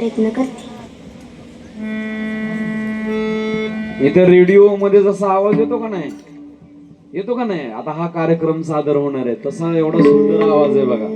प्रयत्न करते. इथे रेडिओ मध्ये जसा आवाज येतो का नाही? येतो का नाही? आता हा कार्यक्रम सादर होणार आहे. तसा एवढा सुंदर आवाज आहे बघा.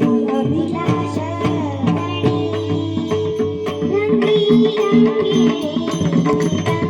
Thank you.